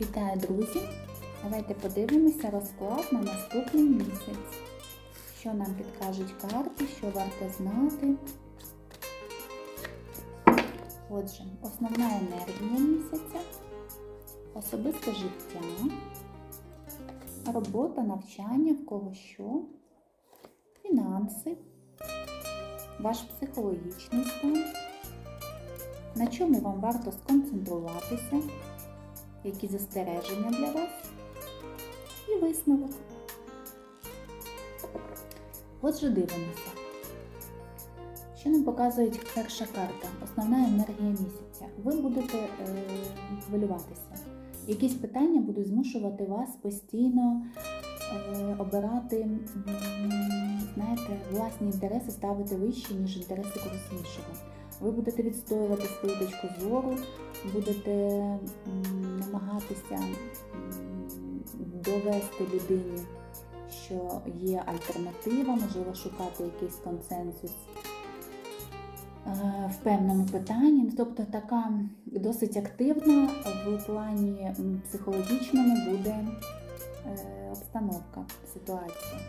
Вітаю, друзі! Давайте подивимося розклад на наступний місяць. Що нам підкажуть карти, що варто знати. Отже, основна енергія місяця, особисте життя, робота, навчання, в кого що, фінанси, ваш психологічний стан, на чому вам варто сконцентруватися які застереження для вас і висновок. Отже, дивимося. Що нам показує перша карта, основна енергія місяця. Ви будете е, хвилюватися. Якісь питання будуть змушувати вас постійно е, обирати, м, знаєте, власні інтереси ставити вище, ніж інтереси когось іншого. Ви будете відстоювати свою точку зору, будете намагатися довести людині, що є альтернатива, можливо, шукати якийсь консенсус е, в певному питанні. Ну, Тобто така досить активна в плані психологічному буде е, обстановка, ситуація.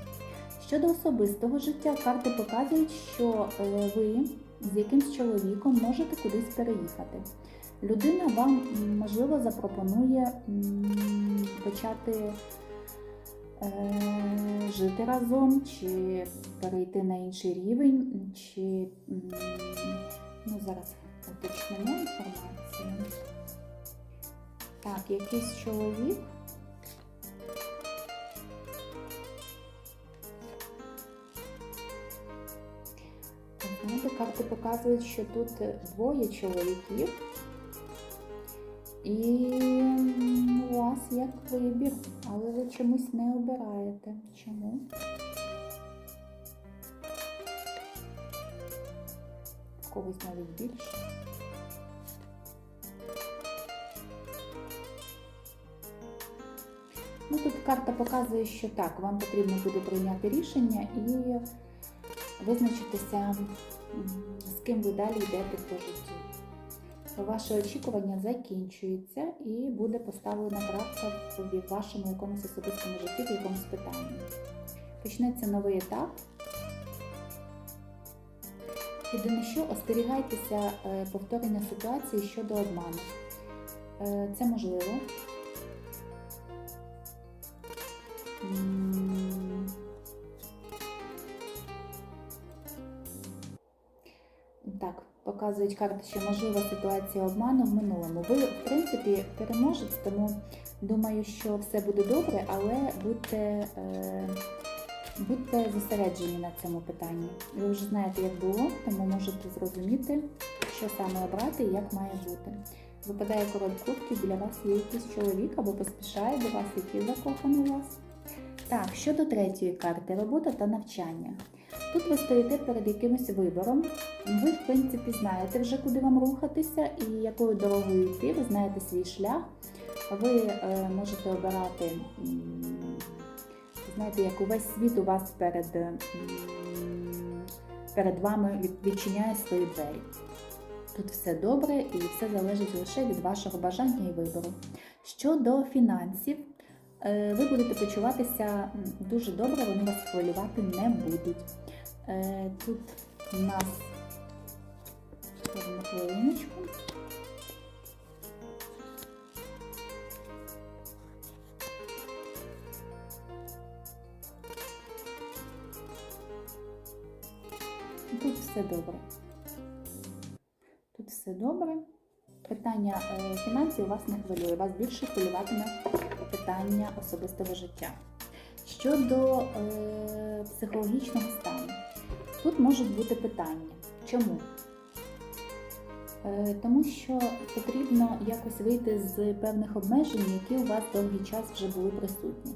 Щодо особистого життя, карти показують, що е, ви з якимсь чоловіком можете кудись переїхати. Людина вам, можливо, запропонує почати е, жити разом, чи перейти на інший рівень, чи ну, зараз уточнимо інформацію. Так, якийсь чоловік. Знаєте, карти показують, що тут двоє чоловіків, і у вас як вибір, але ви чомусь не обираєте. Чому? В когось навіть більше. Ну, тут карта показує, що так, вам потрібно буде прийняти рішення і визначитися, з ким ви далі йдете по життю. Ваше очікування закінчується і буде поставлена крапка в вашому якомусь особистому житті, в якомусь питанні. Почнеться новий етап. Єдине, що остерігайтеся е, повторення ситуації щодо обману. Е, Це можливо. Так, показують карти, що можлива ситуація обману в минулому. Ви, в принципі, переможець, тому думаю, що все буде добре, але будьте, е, будьте зосереджені на цьому питанні. Ви вже знаєте, як було, тому можете зрозуміти, що саме обрати і як має бути. Випадає король кубків, біля вас є якийсь чоловік або поспішає до вас, який закоханий у вас. Так, щодо третьої карти робота та навчання. Тут ви стоїте перед якимось вибором. Ви, в принципі, знаєте вже, куди вам рухатися і якою дорогою йти. Ви знаєте свій шлях. Ви е, можете обирати, знаєте, як увесь світ у вас перед, перед вами відчиняє свої двері. Тут все добре і все залежить лише від вашого бажання і вибору. Щодо фінансів, е, ви будете почуватися дуже добре, вони вас хвилювати не будуть. Е, Тут у нас одну хвилиночку. Тут все добре. Тут все добре. Питання е, фінансів вас не хвилює. Вас більше хвилюватиме питання особистого життя. Щодо е, психологічного стану, тут можуть бути питання. Чому? Е, тому що потрібно якось вийти з певних обмежень, які у вас довгий час вже були присутні.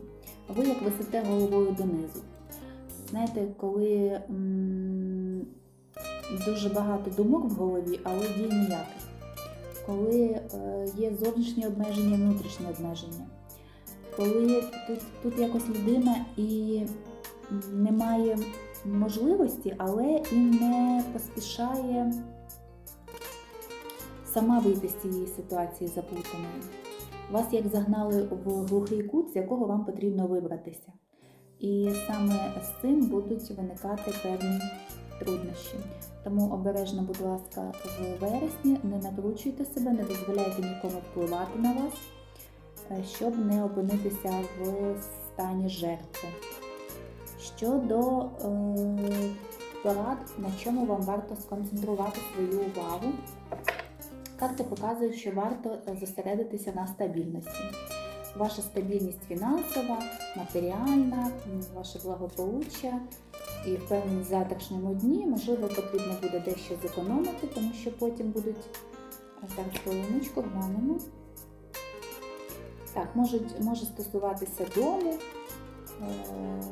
Ви як висите головою донизу. Знаєте, коли м, дуже багато думок в голові, але дій ніяких. Коли е, є зовнішні обмеження, і внутрішні обмеження коли тут, тут якось людина і не має можливості, але і не поспішає сама вийти з цієї ситуації заплутаної. Вас як загнали в глухий кут, з якого вам потрібно вибратися. І саме з цим будуть виникати певні труднощі. Тому обережно, будь ласка, в вересні не накручуйте себе, не дозволяйте нікому впливати на вас, е, щоб не опинитися в стані жертви. Щодо е, на чому вам варто сконцентрувати свою увагу, карти показують, що варто зосередитися на стабільності. Ваша стабільність фінансова, матеріальна, ваше благополуччя і впевненість в завтрашньому дні, можливо, потрібно буде дещо зекономити, тому що потім будуть а зараз хвилиночку глянемо. Так, можуть, може стосуватися дому, е,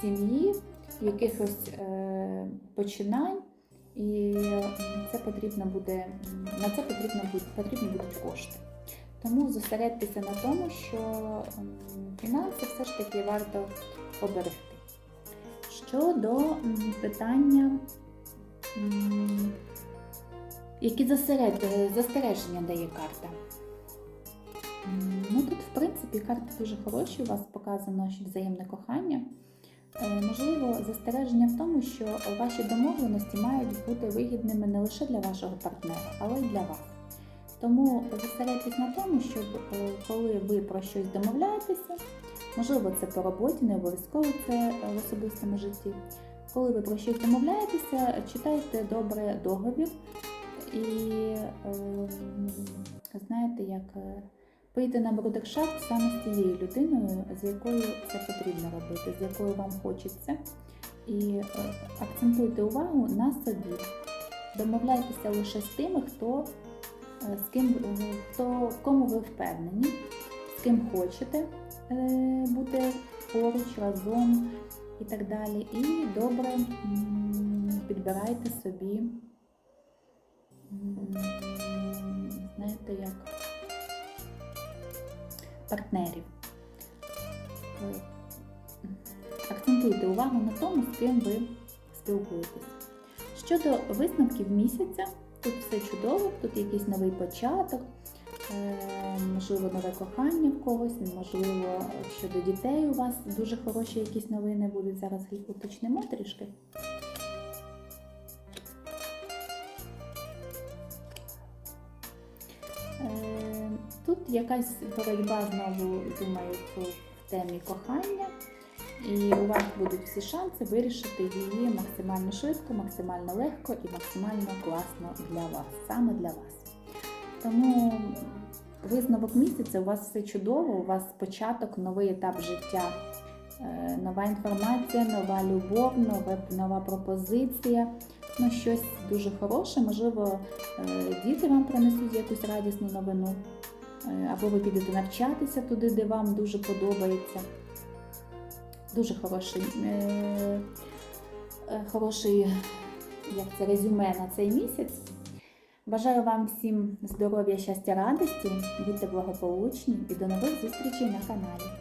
сім'ї, якихось е, починань, і це потрібно буде, на це потрібно буде, потрібні будуть кошти. Тому зосередьтеся на тому, що фінанси все ж таки варто оберегти. Щодо питання, які застереження дає карта. Ну тут, в принципі, карти дуже хороші, у вас показано взаємне кохання. Е, Можливо, застереження в тому, що ваші домовленості мають бути вигідними не лише для вашого партнера, але й для вас. Тому зосередьтесь на тому, щоб е, коли ви про щось домовляєтеся, можливо, це по роботі, не обов'язково це в особистому житті. Коли ви про щось домовляєтеся, читайте добре договір і е, знаєте, як пийте на брудершафт саме з тією людиною, з якою це потрібно робити, з якою вам хочеться. І е, акцентуйте увагу на собі. Домовляйтеся лише з тими, хто е, з ким е, хто в кому ви впевнені, з ким хочете бути поруч, разом і так далі. І добре підбирайте собі, партнерів. Е, Акцентуйте увагу на тому, з ким ви спілкуєтесь. Щодо висновків місяця, тут все чудово, тут якийсь новий початок, е, можливо, нове кохання в когось, можливо, щодо дітей у вас дуже хороші якісь новини будуть. Зараз уточнимо трішки. Тут якась боротьба знову, думаю, в темі кохання. І у вас будуть всі шанси вирішити її максимально швидко, максимально легко і максимально класно для вас, саме для вас. Тому висновок місяця у вас все чудово, у вас початок, новий етап життя, е, нова інформація, нова любов, нова, пропозиція. Ну, щось дуже хороше, можливо, е, діти вам принесуть якусь радісну новину, або ви підете навчатися туди, де вам дуже подобається. Дуже хороший, е, е, хороший як це, резюме на цей місяць. Бажаю вам всім здоров'я, щастя, радості, будьте благополучні і до нових зустрічей на каналі.